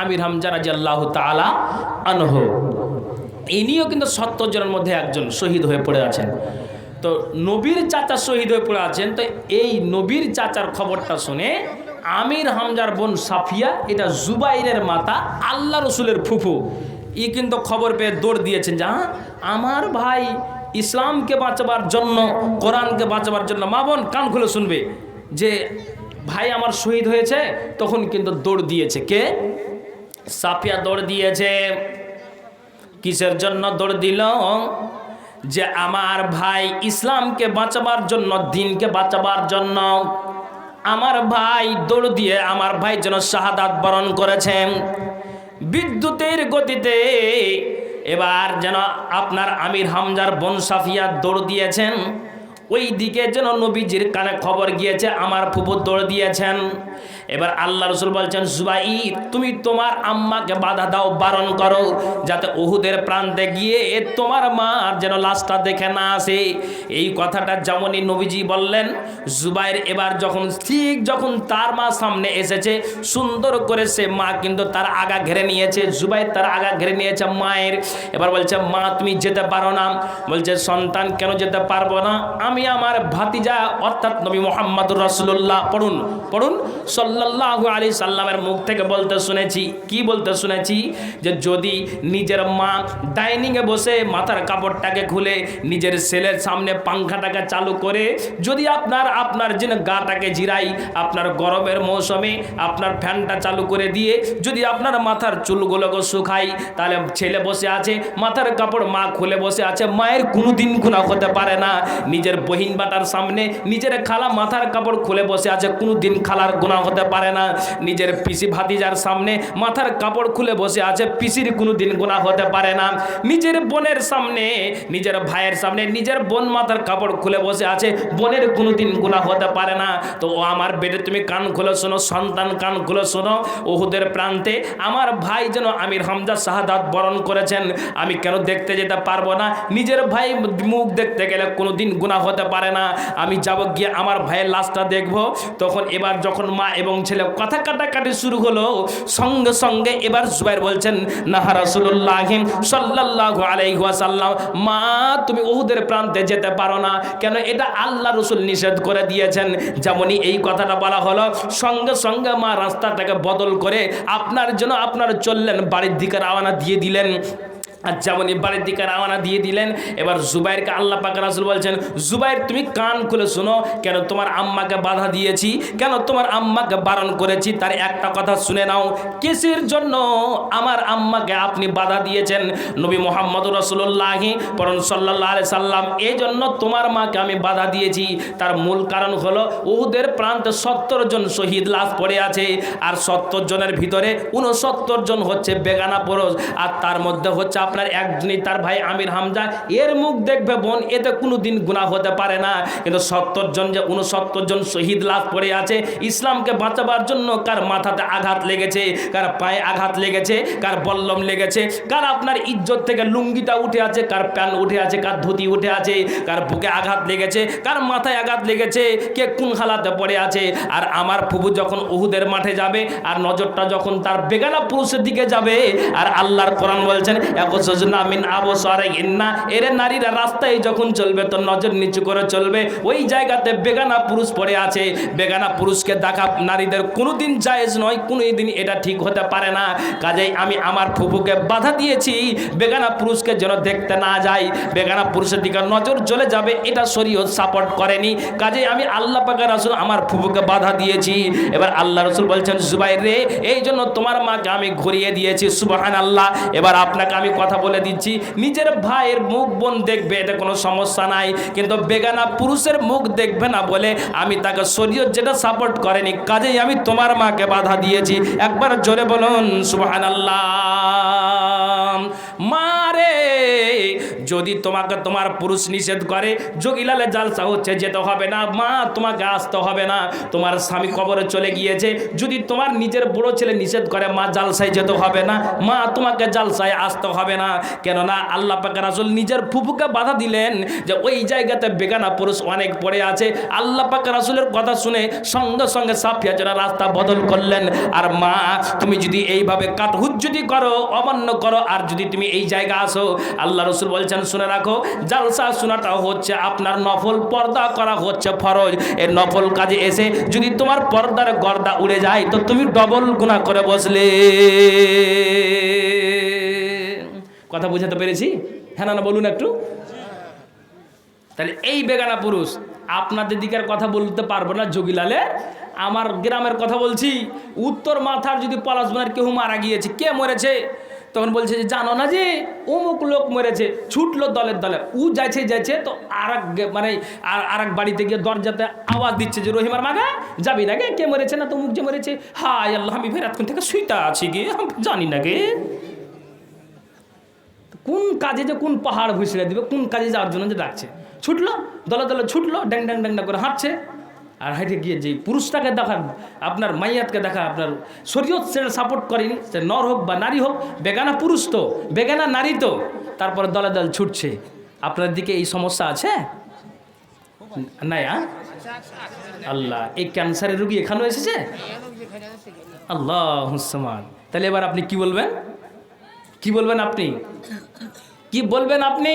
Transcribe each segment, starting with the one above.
আমির হামজা রাজি আল্লাহ তালা আনহ ইনিও কিন্তু সত্তর জনের মধ্যে একজন শহীদ হয়ে পড়ে আছেন। তো নবীর চাচা শহীদ হয়ে পড়ে আছেন, তো এই নবীর চাচার খবরটা শুনে আমির হামজার বোন সাফিয়া, এটা জুবাইরের মাতা, আল্লাহ রসুলের ফুফু, ই কিন্তু খবর পেয়ে দৌড় দিয়েছেন যে আমার ভাই ইসলামকে বাঁচাবার জন্য, কোরআনকে বাঁচাবার জন্য, মা বোন কান খুলে শুনবে। যে ভাই আমার শহীদ হয়েছে, তখন কিন্তু দৌড় দিয়েছে। কে? সাফিয়া দৌড় দিয়েছে। কিসের জন্য দৌড় দিল? যে আমার ভাই ইসলামকে বাঁচাবার জন্য, দিনকে বাঁচাবার জন্য। আমার ভাই দৌড় দিয়ে আমার ভাই যেন শাহাদাত বরণ করেছেন বিদ্যুতের গতিতে এবার যেন আপনার আমির হামজার বোন সাফিয়া দৌড় দিয়েছেন। ওই দিকে যেন নবীজির কানে খবর গিয়েছে, আমার ফুপু দৌড় দিয়েছেন। এবার আল্লাহ রসুল বলছেন সুবাই তুমি তোমার আম্মাকে বাধা দাও, বারণ করো, যাতে ওহুদের প্রান্তে গিয়ে তোমার মা যেন লাশটা দেখে না আসে। এই কথাটা যেমনই নবীজি বললেন, জুবাইর এবার যখন, ঠিক যখন তার মা সামনে এসেছে, সুন্দর করে সে মা কিন্তু তার আগা ঘেরে নিয়েছে, জুবাইর তার আগা ঘেরে নিয়েছে মায়ের। এবার বলছে, মা, তুমি যেতে পারো না। বলছে, সন্তান কেন যেতে পারব না? আমি আমার ভাতিজা, অর্থাৎ নবী মোহাম্মদুর রসুল্লাহ পড়ুন পড়ুন। সাল্লাল্লাহু আলী সাল্লামের মুখ থেকে বলতে শুনেছি। কি বলতে শুনেছি? যে যদি নিজের মা ডাইনিংয়ে বসে মাথার কাপড়টাকে খুলে নিজের ছেলের সামনে পাংখাটাকে চালু করে, যদি আপনার আপনার যেন গাটাকে জিরাই, আপনার গরমের মৌসুমে আপনার ফ্যানটা চালু করে দিয়ে যদি আপনার মাথার চুলগুলোকে শুকাই, তাহলে ছেলে বসে আছে, মাথার কাপড় মা খুলে বসে আছে, মায়ের কোনো দিন গুণা হতে পারে না। নিজের বহিন বাটার সামনে নিজের খালা মাথার কাপড় খুলে বসে আছে কোনো দিন খালার গুণা হতে পারে না। নিজের পিসি ভাতিজার সামনে মাথার কাপড় খুলে বসে আছে, পিসির কোনো দিন গুণা হতে পারে না। নিজের বোনের সামনে, নিজের ভাইয়ের সামনে, নিজের বোন মাথার কাপড় খুলে বসে আছে, বোনের কোনো দিন গুণা হতে পারে না। তো ও আমার বেডে তুমি কান খুলে শোনো, সন্তান কান খুলে শোনো। ওহুদের প্রান্তে আমার ভাই যেন আমির হামজা শাহাদাত বরণ করেছেন। আমি কেন দেখতে যেতে পারব না? নিজের ভাই মুখ দেখতে গেলে কোনো দিন গুণা হতে পারে না। আমি যাব গিয়ে আমার ভাইয়ের লাশটা দেখব। তখন এবার যখন মা এবং ছেলে। কথা কাটাকাটি শুরু হলো। সঙ্গে সঙ্গে এবার জুবাইর বলছেন, নাহা সাল্লাল্লাহু আলাইহি ওয়াসাল্লাম। মা, তুমি ওহুদের প্রান্তে যেতে পারো না। কেন এটা আল্লাহ রসুল নিষেধ করে দিয়েছেন? যেমনই এই কথাটা বলা হলো। সঙ্গে সঙ্গে মা রাস্তাটাকে বদল করে আপনার জন্য আপনার চললেন, বাড়ির দিকে রওনা দিয়ে দিলেন। আর যেমনই বাড়ির দিকে রওনা দিয়ে দিলেন, এবার জুবাইরকে আল্লাহ পাক রাসুল বলছেন, জুবাইর, তুমি কান খুলে শোনো, কেন তোমার আম্মাকে বাধা দিয়েছি? কেন তোমার আম্মাকে বারণ করেছি? তার একটা কথা শুনে নাও, কিসের জন্য আমার আম্মাকে আপনি বাধা দিয়েছেন? নবী মোহাম্মদ রসুল্লাহি পরন সাল্লাহ আলি সাল্লাম এই জন্য তোমার মাকে আমি বাধা দিয়েছি। তার মূল কারণ হলো, উহুদের প্রান্তে সত্তর জন শহীদ লাশ পড়ে আছে, আর সত্তর জনের ভিতরে উনসত্তর জন হচ্ছে বেগানা পুরুষ আর তার মধ্যে হচ্ছে আপনার একজনই তার ভাই আমির হামজা, এর মুখ দেখবে বোন, এতে কোনো দিন গুণা হতে পারে না। কিন্তু সত্তর জন যে উনসত্তর জন শহীদ লাভ পড়ে আছে, ইসলামকে বাঁচাবার জন্য কার মাথাতে আঘাত লেগেছে, কার পায়ে আঘাত লেগেছে, কার বল্লম লেগেছে, কার আপনার ইজ্জত থেকে লুঙ্গিটা উঠে আছে, কার প্যান্ট উঠে আছে, কার ধুতি উঠে আছে, কার বুকে আঘাত লেগেছে, কার মাথায় আঘাত লেগেছে, কে কোন হালাতে পড়ে আছে। আর আমার ফুবু যখন উহুদের মাঠে যাবে, আর নজরটা যখন তার বেগানা পুরুষের দিকে যাবে, আর আল্লাহর কোরআন বলছেন একসজনা মিন নারীরা রাস্তায় যখন চলবে তো নজর নিচু করে চলবে। ওই জায়গাতে বেগানা পুরুষ পড়ে আছে। বেগানা পুরুষকে দেখা নারীদের কোনোদিন জায়েজ নয় কোনো দিন এটা ঠিক হতে পারে না। কাজেই আমি আমার ফুফুকে বাধা দিয়েছি, বেগানা পুরুষকে যেন দেখতে না যাই বেগানা পুরুষের দিকে নজর চলে যাবে, এটা শরীয়ত সাপোর্ট করেনি। কাজেই আমি আল্লাহ পাকের রাসুল আমার ফুফুকে বাধা দিয়েছি। এবার আল্লাহ রসুল বলছেন জুবাই রে, এই জন্য তোমার মাকে আমি ঘুরিয়ে দিয়েছি সুবাহান আল্লাহ এবার আপনাকে আমি কথা বলে দিচ্ছি। নিজের ভাইয়ের মুখ বোন দেখবে এটা কোনো সমস্যা নাই। কিন্তু বেগানা পুরুষের মুখ দেখবে না বলে আমি তাকে শরীয়ত যেটা সাপোর্ট করেনি, কাজেই আমি তোমার মাকে বাধা দিয়েছি। একবার জোরে বলুন সুবাহান আল্লাহ মারে যদি তোমাকে তোমার পুরুষ নিষেধ করে যোগিলালে জালসা হচ্ছে, যেতে হবে না। মা, তোমাকে আসতে হবে না। তোমার স্বামী কবরে চলে গিয়েছে। যদি তোমার নিজের বুড়ো ছেলে নিষেধ করে, মা জালসায় যেতে হবে না। মা, তোমাকে জালসায় আসতে হবে না। কেননা আল্লাহ পাক রাসূল নিজের ফুফুকে বাধা দিলেন যে, ওই জায়গাতে বেগানা পুরুষ অনেক পড়ে আছে। আল্লাহ পাক রাসূলের কথা শুনে সঙ্গে সঙ্গে সাফিয়া যারা রাস্তা বদল করলেন। আর মা, তুমি যদি এইভাবে কাটহুত যদি করো, অমান্য করো, আর যদি তুমি এই জায়গা আসো, আল্লাহ রসুল বলছেন, শুনে রাখো, জালসা শোনাটা হচ্ছে আপনার নফল, পর্দা করা হচ্ছে ফরজ। এই নফল কাজে এসে যদি তোমার পর্দার গর্দা উড়ে যায়, তো তুমি ডবল গুণা করে বসলে। কথা বুঝাতে পেরেছি? হ্যাঁ না না, বলুন একটু। তাহলে এই বেগানা পুরুষ, আপনাদের দিকের কথা বলতে পারব না যোগীলালে আমার গ্রামের কথা বলছি, উত্তর মাথার যদি পলাশবনের কেউ মারা গিয়েছে, কে মরেছে? তখন বলছে যে, জানো না যে, অমুক লোক মরেছে, ছুটলো দলের দলে। উ যাচ্ছে যাইছে, তো আর মানে আর এক বাড়িতে গিয়ে দরজাতে আওয়াজ দিচ্ছে যে, রহিমার মাগা, যাবি না গে? কে মরেছে না তো মুখ যে মরেছে? হায় আল্লাহ, আমি ফেরাতক্ষণ থেকে শুইতা আছি গে? আমি জানি না গে। কোন কাজে যে কোন পাহাড় ভুসড়ে দিবে, কোন কাজে যাওয়ার জন্য যে ডাকছে। ছুটলো, দলে দলে ছুটলো ড্যাং ড্যাং ড্যাং করে হাঁটছে। আর হাইটে গিয়ে যে পুরুষটাকে দেখান আপনার মাইয়াতকে দেখা, আপনার শরীয়ত সেটা সাপোর্ট করেনি, সে নর হোক বা নারী হোক, বেগানা পুরুষ তো, বেগানা নারী তো, তারপরে দলে দল ছুটছে। আপনার দিকে এই সমস্যা আছে? নাই আল্লাহ, এই ক্যান্সারের রুগী এখানেও এসেছে? আল্লাহ হুসমান তাহলে এবার আপনি কি বলবেন? কি বলবেন আপনি? কি বলবেন আপনি?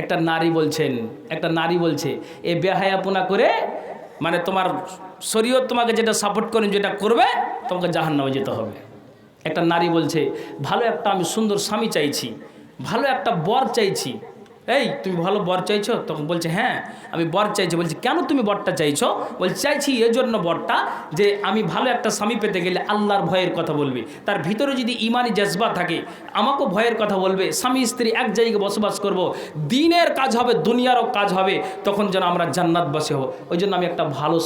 একটা নারী বলছেন, একটা নারী বলছে, এ বেহায়াপনা করে মানে তোমার শরীয়ত তোমাকে যেটা সাপোর্ট করেন যেটা করবে, তোমাকে জাহান্নামে যেতে হবে। একটা নারী বলছে, ভালো একটা আমি সুন্দর স্বামী চাইছি, ভালো একটা বর চাইছি এই, তুমি ভালো বর চাইছো? তখন বলছে হ্যাঁ আমি বর চাইছি। বলছি, কেন তুমি বরটা চাইছো? বলছে, চাইছি এজন্য বরটা যে আমি ভালো একটা স্বামী পেতে গেলে আল্লাহর ভয়ের কথা বলবে। তার ভিতরে যদি ইমানি জজবা থাকে, আমাকেও ভয়ের কথা বলবে। স্বামী, স্ত্রী এক জায়গায় বসবাস করব। দিনের কাজ হবে, দুনিয়ারও কাজ হবে। তখন যেন আমরা জান্নাতবাসী হব। ওই জন্য আমি একটা ভালো